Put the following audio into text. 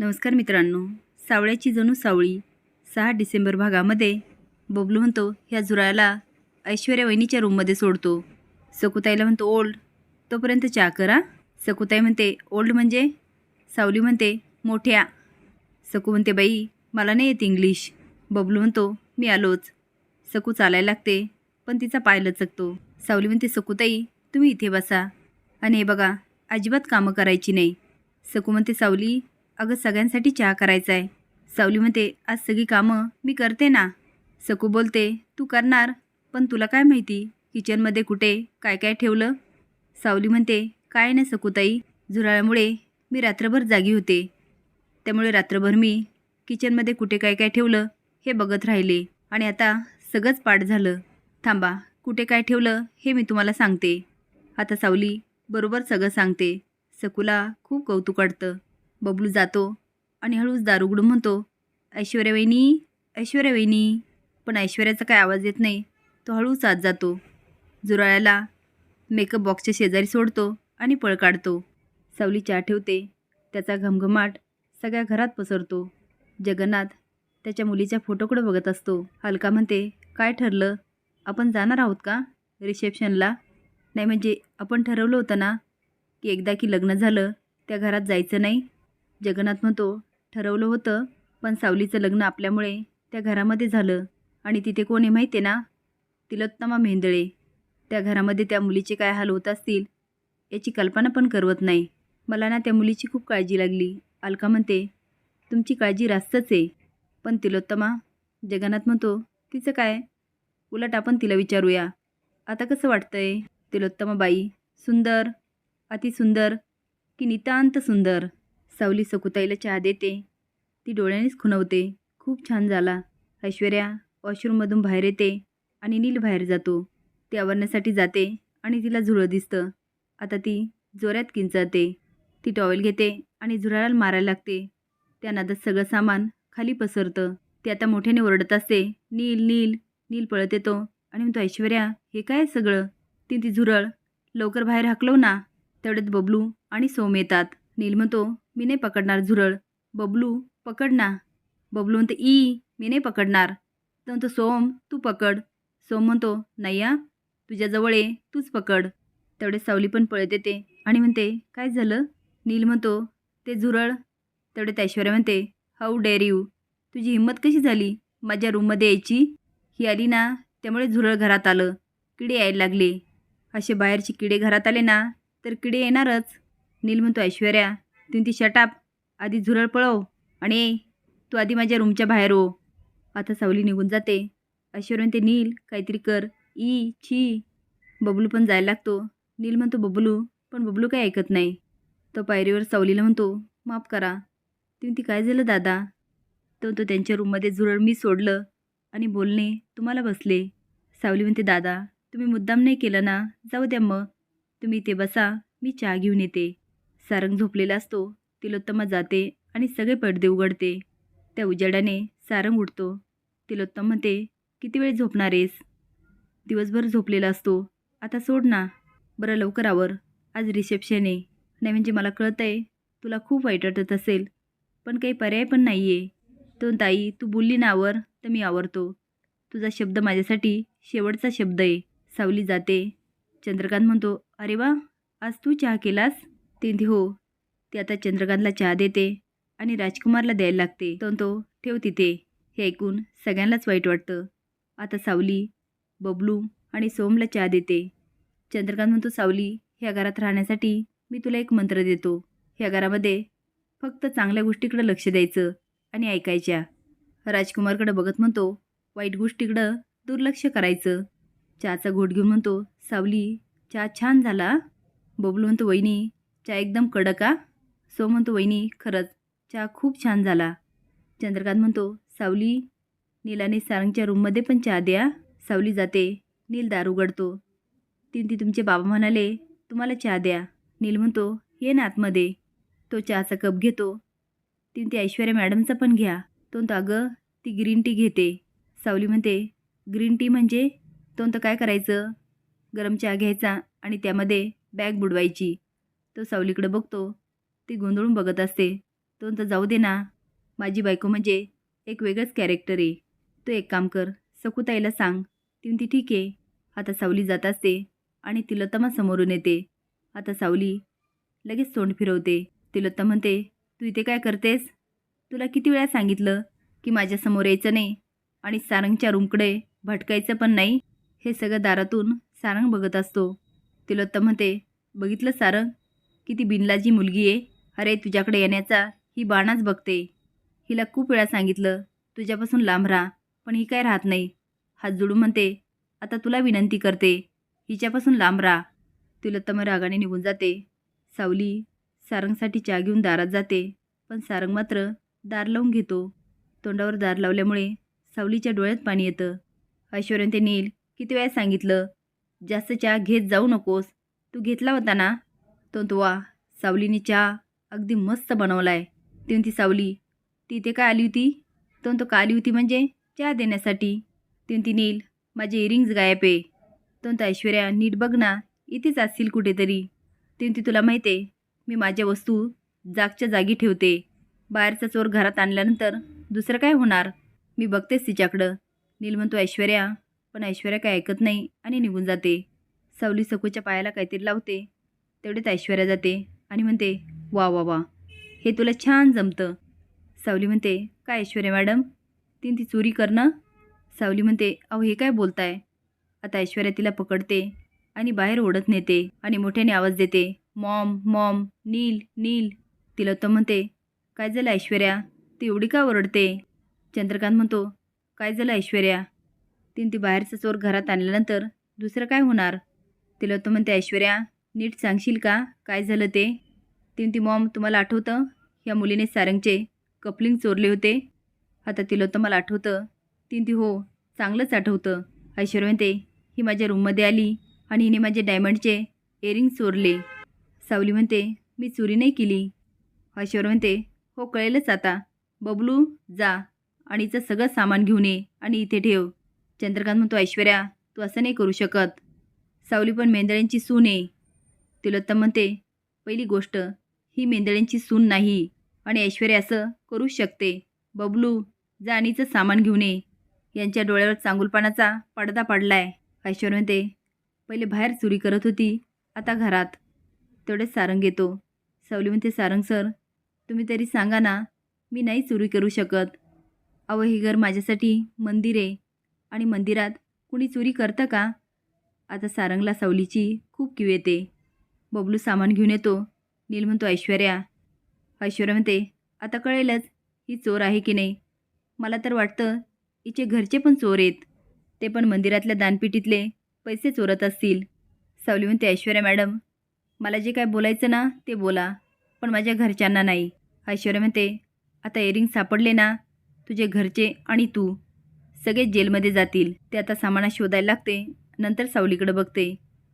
नमस्कार मित्रांनो. सावळ्याची जणू सावळी सहा डिसेंबर भागामध्ये बबलू म्हणतो ह्या झुराळ्याला ऐश्वर्या वहिनीच्या रूममध्ये सोडतो. सकुताईला म्हणतो ओल्ड. तोपर्यंत चहा करा. सकुताई म्हणते ओल्ड म्हणजे? सावली म्हणते मोठ्या. सकू म्हणते बाई मला नाही येत इंग्लिश. बबलू म्हणतो मी आलोच. सकू चालायला लागते पण तिचा पाय लचकतो. सावली म्हणते सकुताई तुम्ही इथे बसा. आणि हे बघा अजिबात कामं करायची नाही. सकू म्हणते सावली अगं सगळ्यांसाठी चहा करायचा आहे सावली म्हणते आज सगळी कामं मी करते ना. सकू बोलते तू करणार पण तुला काय माहिती? किचनमध्ये कुठे? काय काय ठेवलं? सावली म्हणते काय नाही सकूताई झुराळ्यामुळे मी रात्रभर जागी होते. त्यामुळे रात्रभर मी किचनमध्ये कुठे काय काय ठेवलं हे बघत राहिले. आणि आता सगळंच पाठ झालं. थांबा कुठे काय ठेवलं हे मी तुम्हाला सांगते. आता सावली बरोबर सगळं सांगते. सकूला खूप कौतुक वाटतं. बबलू जातो आणि हळूच दारुगडून म्हणतो ऐश्वर्या वहिनी ऐश्वर्या वहिनी. पण ऐश्वर्याचा काय आवाज येत नाही. तो हळूच आत जातो. जुराळ्याला मेकअप बॉक्सच्या शेजारी सोडतो आणि पळ काढतो. सावली चहा ठेवते. त्याचा घमघमाट सगळ्या घरात पसरतो. जगन्नाथ त्याच्या मुलीच्या फोटोकडे बघत असतो. हलका म्हणते काय ठरलं? आपण जाणार आहोत का? रिसेप्शनला. नाही म्हणजे आपण ठरवलं होतं ना की एकदा की लग्न झालं त्या घरात जायचं नाही? जगन्नाथ म्हणतो ठरवलं होतं पण सावलीचं लग्न आपल्यामुळे त्या घरामध्ये झालं. आणि तिथे कोण आहे माहिती आहे ना? तिलोत्तमा मेंदळे. त्या घरामध्ये त्या मुलीचे काय हाल होत असतील याची कल्पना पण करवत नाही. मला ना त्या मुलीची खूप काळजी लागली. अलका म्हणते तुमची काळजी रास्तच आहे. पण तिलोत्तमा जगन्नाथ म्हणतो तिचं काय? उलट आपण तिला विचारूया. आता कसं वाटतंय? तिलोत्तमा बाई सुंदर. अतिसुंदर. की नितांत सुंदर? सावली सकुताईला चहा देते. ती डोळ्यानेच खुणवते. खूप छान झाला. ऐश्वर्या वॉशरूममधून बाहेर येते आणि नील बाहेर जातो. ती आवरण्यासाठी जाते आणि तिला झुळं दिसतं. आता ती जोऱ्यात किंचाळते. ती टॉवेल घेते आणि झुराळाला मारायला लागते. त्या नादात सगळं सामान खाली पसरतं. ती आता मोठ्याने ओरडत असते. नील नील. नील पळत येतो आणि म्हणतो ऐश्वर्या हे काय सगळं? ती ती झुरळ. लवकर बाहेर हाकलव ना. तेवढ्यात बबलू आणि सोम येतात. नील म्हणतो मी नाही पकडणार झुरळ. बबलू पकड ना. बबलू म्हणते ई मी नाही पकडणार. तर म्हणतो सोम तू पकड. सोम म्हणतो नाही आ तुझ्याजवळ ये तूच पकड. तेवढे सावली पण पळत येते. आणि म्हणते काय झालं? नील म्हणतो ते झुरळ. तेवढे ऐश्वर्या म्हणते हाऊ डेअर यू. तुझी हिंमत कशी झाली? माझ्या रूममध्ये यायची? ही आली ना त्यामुळे झुरळ घरात आलं. किडे यायला लागले. असे बाहेरचे किडे घरात आले ना तर किडे येणारच. नील म्हणतो ऐश्वर्या तुम्ही ती शटाप आधी झुरळ पळव आणि तू आधी माझ्या रूमच्या बाहेर हो आता सावली निघून जाते. अश्वरून ते नील काहीतरी कर. ई छी. बबलू पण जायला लागतो. नील म्हणतो बबलू पण बबलू काही ऐकत नाही. तो पायरीवर सावलीला म्हणतो माफ करा. तुम्ही ती काय झालं दादा? तो तो त्यांच्या रूममध्ये झुरळ मी सोडलं आणि बोलणे तुम्हाला बसले. सावली म्हणते दादा तुम्ही मुद्दाम नाही केलं ना? जाऊ द्या मग. तुम्ही इथे बसा मी चहा घेऊन येते. सारंग झोपलेला असतो. तिलोत्तमा जाते आणि सगळे पडदे उघडते. त्या उजेडाने सारंग उठतो. तिलोत्तम म्हणते किती वेळ झोपणार आहेस? दिवसभर झोपलेला असतो. आता सोड ना. बरं लवकर आवर. आज रिसेप्शन आहे. नाही म्हणजे मला कळतं आहे तुला खूप वाईट वाटत असेल पण काही पर्याय पण नाही आहे तो ताई तू बोलली ना आवर तर मी आवरतो. तुझा शब्द माझ्यासाठी शेवटचा शब्द आहे. सावली जाते. चंद्रकांत म्हणतो अरे वा आज तू चहा केलास? हो, ते हो ती आता चंद्रकांतला चहा देते आणि राजकुमारला द्यायला लागते. तो तो. ठेव तिथे हे ऐकून सगळ्यांनाच वाईट वाटतं. आता सावली बबलू आणि सोमला चहा देते. चंद्रकांत म्हणतो सावली ह्या घरात राहण्यासाठी मी तुला एक मंत्र देतो. ह्या घरामध्ये फक्त चांगल्या गोष्टीकडं लक्ष द्यायचं आणि ऐकायच्या. राजकुमारकडं बघत म्हणतो वाईट गोष्टीकडं दुर्लक्ष करायचं. चहाचा घोट घेऊन म्हणतो सावली चहा छान झाला. बबलू म्हणतो वहिनी चहा एकदम कडक आ सो म्हणतो वहिनी खरंच चहा खूप छान झाला. चंद्रकांत म्हणतो सावली नीलाने सारंगच्या रूममध्ये पण चहा द्या. सावली जाते. नील दार उघडतो. तीन ती तुमचे बाबा म्हणाले तुम्हाला चहा द्या. नील म्हणतो ये ना आतमध्ये. तो चहाचा कप घेतो. तीन ती ऐश्वर्या मॅडमचा पण घ्या. तो म्हणतो अगं ती ग्रीन टी घेते. सावली म्हणते ग्रीन टी म्हणजे? तो काय करायचं? गरम चहा घ्यायचा आणि त्यामध्ये बॅग बुडवायची. तो सावलीकडे बघतो. ती गोंधळून बघत असते. तो तर जाऊ दे ना. माझी बायको म्हणजे एक वेगळंच कॅरेक्टर आहे. तू एक काम कर सकुताईला सांग. ती म्हणते ठीक आहे. आता सावली जात असते आणि तिलोत्तमा समोरून येते. आता सावली लगेच तोंड फिरवते. तिलोत्तम म्हणते तू इथे काय करतेस? तुला किती वेळा सांगितलं की माझ्यासमोर यायचं नाही आणि सारंगच्या रूमकडे भटकायचं पण नाही? हे सगळं दारातून सारंग बघत असतो. तिलोत्तम म्हणते बघितलं सारंग? की ती बिनलाजी मुलगी आहे. अरे तुझ्याकडे येण्याचा ही बाणाच बघते. हिला खूप वेळा सांगितलं तुझ्यापासून लांब राहा पण ही काय राहत नाही. हात जोडून म्हणते आता तुला विनंती करते हिच्यापासून लांब राहा. तिलोत्तम रागाने निघून जाते. सावली सारंगसाठी चहा घेऊन दारात जाते पण सारंग मात्र दार लावून घेतो. तोंडावर दार लावल्यामुळे सावलीच्या डोळ्यात पाणी येतं. ऐश्वर्याने ते नील किती वेळा सांगितलं जास्त चहा घेत जाऊ नकोस. तू घेतला होता ना? तो तो सावलीने चहा अगदी मस्त बनवलाय. ती सावली ती इथे काय आली होती? तो तो का आली होती म्हणजे? चहा देण्यासाठी. ती नील माझे इयरिंग्ज गायब आहे. तो म्हणतो ऐश्वर्या नीट बघ ना इथेच असतील कुठेतरी. ती तुला माहिती आहे मी माझ्या वस्तू जागच्या जागी ठेवते. बाहेरचा चोर घरात आणल्यानंतर दुसरं काय होणार? मी बघतेच तिच्याकडं. नील म्हणतो ऐश्वर्या पण ऐश्वर्या काय ऐकत नाही आणि निघून जाते. सावली सखूच्या पायाला काहीतरी लावते. तेवढेच ऐश्वर्या जाते आणि म्हणते वा वा वा हे तुला छान जमतं. सावली म्हणते काय ऐश्वर्या मॅडम? तीन ती चोरी करणं सावली म्हणते अहो हे काय बोलताय? आता ऐश्वर्या तिला पकडते आणि बाहेर ओढत नेते आणि मोठ्याने आवाज देते मॉम मॉम नील नील. तिला तर म्हणते काय झालं ऐश्वर्या? ती एवढी का ओरडते? चंद्रकांत म्हणतो काय झालं ऐश्वर्या? तीन ती बाहेरचा चोर घरात आणल्यानंतर दुसरं काय होणार? तिला तो म्हणते ऐश्वर्या नीट सांगशील का? काय झालं ते? तीन ती मॉम तुम्हाला आठवतं? ह्या मुलीने सारंगचे कपलिंग चोरले होते. आता तिला तर मला आठवतं. तीन ती हो चांगलंच आठवतं. ऐश्वर्या म्हणते ही माझ्या रूममध्ये आली आणि हिने माझे डायमंडचे इयरिंग चोरले. सावली म्हणते मी चोरी नाही केली. ऐश्वर म्हणते हो कळेलच आता. बबलू जा. आणि हिचं सगळं सामान घेऊन ये आणि इथे ठेव. चंद्रकांत म्हणतो ऐश्वर्या तू असं नाही करू शकत. सावली पण मेंदळ्यांची सून आहे. तिलोत्तम म्हणते पहिली गोष्ट ही मेंदळ्यांची सून नाही आणि ऐश्वर्या असं करू शकते. बबलू जाणीचं सामान घेऊन ये. यांच्या डोळ्यावर चांगुलपणाचा पडदा पडलाय. ऐश्वर्या म्हणते पहिले बाहेर चोरी करत होती आता घरात. तेवढेच सारंग येतो. सावली म्हणते सारंग सर तुम्ही तरी सांगा ना मी नाही चोरी करू शकत. अहो हे घर माझ्यासाठी मंदिर आहे आणि मंदिरात कुणी चोरी करतं का? आता सारंगला सावलीची खूप किव येते. बबलू सामान घेऊन येतो. नील म्हणतो ऐश्वर्या. ऐश्वर्या म्हणते आता कळेलच ही चोर आहे की नाही. मला तर वाटतं हिचे घरचे पण चोर आहेत. ते पण मंदिरातल्या दानपेटीतले पैसे चोरत असतील. सावली म्हणते ऐश्वर्या मॅडम मला जे काय बोलायचं ना ते बोला पण माझ्या घरच्यांना नाही. ऐश्वर्या म्हणते आता इयरिंग सापडले ना तुझे घरचे आणि तू सगळे जेलमध्ये जातील. ते आता सामाना शोधायला लागते नंतर सावलीकडे बघते.